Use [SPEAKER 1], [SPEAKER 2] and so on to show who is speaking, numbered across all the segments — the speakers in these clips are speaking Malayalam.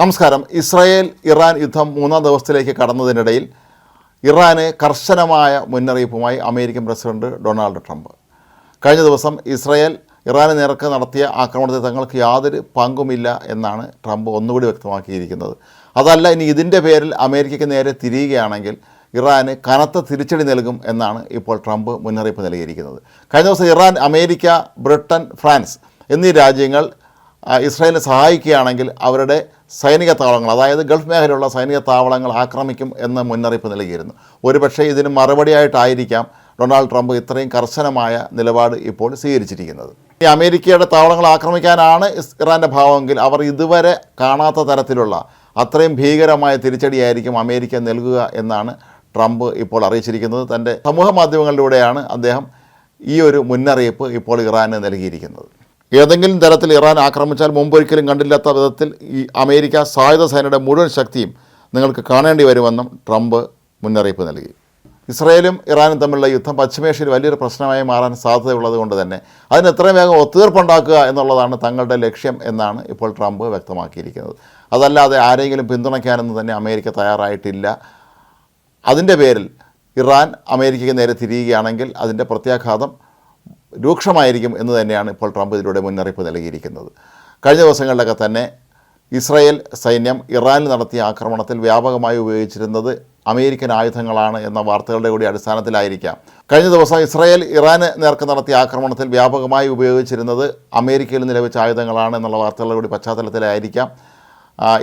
[SPEAKER 1] നമസ്കാരം. ഇസ്രായേൽ ഇറാൻ യുദ്ധം മൂന്നാം ദിവസത്തിലേക്ക് കടന്നതിനിടയിൽ ഇറാന് കർശനമായ മുന്നറിയിപ്പുമായി അമേരിക്കൻ പ്രസിഡന്റ് ഡൊണാൾഡ് ട്രംപ്. കഴിഞ്ഞ ദിവസം ഇസ്രായേൽ ഇറാന് നേർക്ക് നടത്തിയ ആക്രമണത്തിൽ തങ്ങൾക്ക് യാതൊരു പങ്കുമില്ല എന്നാണ് ട്രംപ് ഒന്നുകൂടി വ്യക്തമാക്കിയിരിക്കുന്നത്. അതല്ല ഇനി ഇതിന്റെ പേരിൽ അമേരിക്കയ്ക്ക് നേരെ തിരിയുകയാണെങ്കിൽ ഇറാന് കനത്ത തിരിച്ചടി നൽകും എന്നാണ് ഇപ്പോൾ ട്രംപ് മുന്നറിയിപ്പ് നൽകിയിരിക്കുന്നത്. കഴിഞ്ഞ ദിവസം ഇറാൻ അമേരിക്ക ബ്രിട്ടൻ ഫ്രാൻസ് എന്നീ രാജ്യങ്ങൾ ഇസ്രായേലിനെ സഹായിക്കുകയാണെങ്കിൽ അവരുടെ സൈനിക താവളങ്ങൾ അതായത് ഗൾഫ് മേഖലയിലുള്ള സൈനിക താവളങ്ങൾ ആക്രമിക്കും എന്ന് മുന്നറിയിപ്പ് നൽകിയിരുന്നു. ഒരുപക്ഷെ ഇതിന് മറുപടിയായിട്ടായിരിക്കാം ഡൊണാൾഡ് ട്രംപ് ഇത്രയും കർശനമായ നിലപാട് ഇപ്പോൾ സ്വീകരിച്ചിരിക്കുന്നത്. ഈ അമേരിക്കയുടെ താവളങ്ങൾ ആക്രമിക്കാനാണ് ഇറാന്റെ ഭാവമെങ്കിൽ അവർ ഇതുവരെ കാണാത്ത തരത്തിലുള്ള അത്രയും ഭീകരമായ തിരിച്ചടിയായിരിക്കും അമേരിക്ക നൽകുക എന്നാണ് ട്രംപ് ഇപ്പോൾ അറിയിച്ചിരിക്കുന്നത്. തന്റെ സമൂഹ മാധ്യമങ്ങളിലൂടെയാണ് അദ്ദേഹം ഈ ഒരു മുന്നറിയിപ്പ് ഇപ്പോൾ ഇറാന് നൽകിയിരിക്കുന്നത്. ഏതെങ്കിലും തരത്തിൽ ഇറാൻ ആക്രമിച്ചാൽ മുമ്പൊരിക്കലും കണ്ടില്ലാത്ത വിധത്തിൽ ഈ അമേരിക്ക സായുധ സേനയുടെ മുഴുവൻ ശക്തിയും നിങ്ങൾക്ക് കാണേണ്ടി വരുമെന്നും ട്രംപ് മുന്നറിയിപ്പ് നൽകി. ഇസ്രയേലും ഇറാനും തമ്മിലുള്ള യുദ്ധം പശ്ചിമേഷ്യയിൽ വലിയൊരു പ്രശ്നമായി മാറാൻ സാധ്യതയുള്ളത് കൊണ്ട് തന്നെ അതിന് എത്രയും വേഗം ഒത്തുതീർപ്പുണ്ടാക്കുക എന്നുള്ളതാണ് തങ്ങളുടെ ലക്ഷ്യം എന്നാണ് ഇപ്പോൾ ട്രംപ് വ്യക്തമാക്കിയിരിക്കുന്നത്. അതല്ലാതെ ആരെങ്കിലും പിന്തുണയ്ക്കാനൊന്നും തന്നെ അമേരിക്ക തയ്യാറായിട്ടില്ല. അതിന്റെ പേരിൽ ഇറാൻ അമേരിക്കയ്ക്ക് നേരെ തിരിയുകയാണെങ്കിൽ അതിന്റെ പ്രത്യാഘാതം രൂക്ഷമായിരിക്കും എന്ന് തന്നെയാണ് ഇപ്പോൾ ട്രംപ് ഇതിലൂടെ മുന്നറിയിപ്പ് നൽകിയിരിക്കുന്നത്. കഴിഞ്ഞ ദിവസങ്ങളിലൊക്കെ തന്നെ ഇസ്രായേൽ സൈന്യം ഇറാനിൽ നടത്തിയ ആക്രമണത്തിൽ വ്യാപകമായി ഉപയോഗിച്ചിരുന്നത് അമേരിക്കൻ ആയുധങ്ങളാണ് എന്ന വാർത്തകളുടെ കൂടി അടിസ്ഥാനത്തിലായിരിക്കാം. കഴിഞ്ഞ ദിവസം ഇസ്രായേൽ ഇറാന് നേർക്ക് നടത്തിയ ആക്രമണത്തിൽ വ്യാപകമായി ഉപയോഗിച്ചിരുന്നത് അമേരിക്കയിൽ നിന്ന് ലഭിച്ച ആയുധങ്ങളാണ് എന്നുള്ള വാർത്തകളുടെ കൂടി പശ്ചാത്തലത്തിലായിരിക്കാം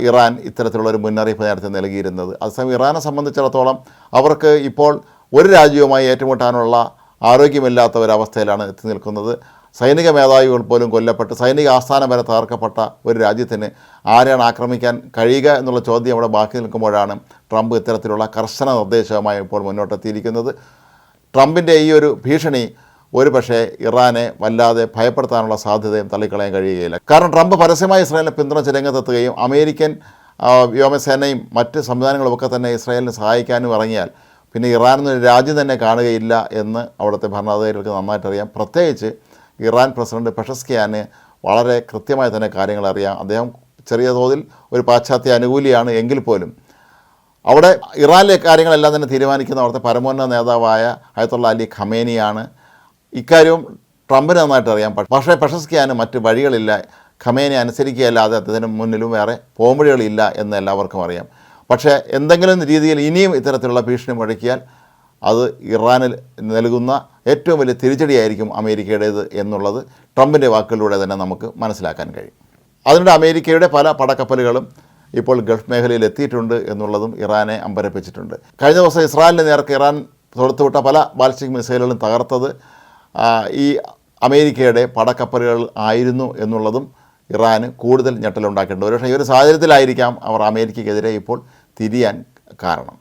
[SPEAKER 1] ഇറാൻ ഇത്തരത്തിലുള്ള ഒരു മുന്നറിയിപ്പ് നേരത്തെ നൽകിയിരുന്നത്. അതേസമയം ഇറാനെ സംബന്ധിച്ചിടത്തോളം അവർക്ക് ഇപ്പോൾ ഒരു രാജ്യവുമായി ഏറ്റുമുട്ടാനുള്ള ആരോഗ്യമില്ലാത്ത ഒരവസ്ഥയിലാണ് എത്തി നിൽക്കുന്നത്. സൈനിക മേധാവികൾ പോലും കൊല്ലപ്പെട്ട് സൈനിക ആസ്ഥാനം വരെ തകർക്കപ്പെട്ട ഒരു രാജ്യത്തിന് ആരാണ് ആക്രമിക്കാൻ കഴിയുക എന്നുള്ള ചോദ്യം അവിടെ ബാക്കി നിൽക്കുമ്പോഴാണ് ട്രംപ് ഇത്തരത്തിലുള്ള കർശന നിർദ്ദേശവുമായി ഇപ്പോൾ മുന്നോട്ടെത്തിയിരിക്കുന്നത്. ട്രംപിന്റെ ഈ ഒരു ഭീഷണി ഒരു പക്ഷേ ഇറാനെ വല്ലാതെ ഭയപ്പെടുത്താനുള്ള സാധ്യതയും തള്ളിക്കളയാൻ കഴിയുകയില്ല. കാരണം ട്രംപ് പരസ്യമായി ഇസ്രായേലിനെ പിന്തുണച്ച് രംഗത്തെത്തുകയും അമേരിക്കൻ വ്യോമസേനയും മറ്റ് സംവിധാനങ്ങളുമൊക്കെ തന്നെ ഇസ്രായേലിനെ സഹായിക്കാനും ഇറങ്ങിയാൽ പിന്നെ ഇറാൻ എന്നൊരു രാജ്യം തന്നെ കാണുകയില്ല എന്ന് അവിടുത്തെ ഭരണാധികാരികൾക്ക് നന്നായിട്ട് അറിയാം പ്രത്യേകിച്ച് ഇറാൻ പ്രസിഡന്റ് പെഷസ്കിയാന് വളരെ കൃത്യമായി തന്നെ കാര്യങ്ങൾ അറിയാം അദ്ദേഹം ചെറിയ തോതിൽ ഒരു പാശ്ചാത്യ അനുകൂലിയാണ് എങ്കിൽ പോലും. അവിടെ ഇറാനിലെ കാര്യങ്ങളെല്ലാം തന്നെ തീരുമാനിക്കുന്ന അവിടുത്തെ പരമോന്നത നേതാവായ അയത്തുള്ള അലി ഖമേനിയാണ്. ഇക്കാര്യവും ട്രംപിന് നന്നായിട്ട് അറിയാം പക്ഷേ പ്രശസ്തിക്കാന് മറ്റ് വഴികളില്ല. ഖമേനി അനുസരിക്കുകയല്ലാതെ അദ്ദേഹത്തിന് മുന്നിലും വേറെ പോംവഴികളില്ല എന്ന് എല്ലാവർക്കും അറിയാം. പക്ഷേ എന്തെങ്കിലും രീതിയിൽ ഇനിയും ഇത്തരത്തിലുള്ള ഭീഷണി മുഴക്കിയാൽ അത് ഇറാനിൽ നൽകുന്ന ഏറ്റവും വലിയ തിരിച്ചടിയായിരിക്കും അമേരിക്കയുടേത് എന്നുള്ളത് ട്രംപിന്റെ വാക്കുകളിലൂടെ തന്നെ നമുക്ക് മനസ്സിലാക്കാൻ കഴിയും. അതിനിടെ അമേരിക്കയുടെ പല പടക്കപ്പലുകളും ഇപ്പോൾ ഗൾഫ് മേഖലയിൽ എത്തിയിട്ടുണ്ട് എന്നുള്ളതും ഇറാനെ അമ്പരപ്പിച്ചിട്ടുണ്ട്. കഴിഞ്ഞ ദിവസം ഇസ്രായേലിന് നേർക്ക് ഇറാൻ തൊടുത്തുവിട്ട പല ബാലിസ്റ്റിക് മിസൈലുകളും തകർത്തത് ഈ അമേരിക്കയുടെ പടക്കപ്പലുകൾ ആയിരുന്നു എന്നുള്ളതും ഇറാന് കൂടുതൽ ഞെട്ടലുണ്ടാക്കിയിട്ടുണ്ട്. ഒരുപക്ഷെ ഈ ഒരു സാഹചര്യത്തിലായിരിക്കാം അവർ അമേരിക്കയ്ക്കെതിരെ ഇപ്പോൾ തിരിയാൻ കാരണം.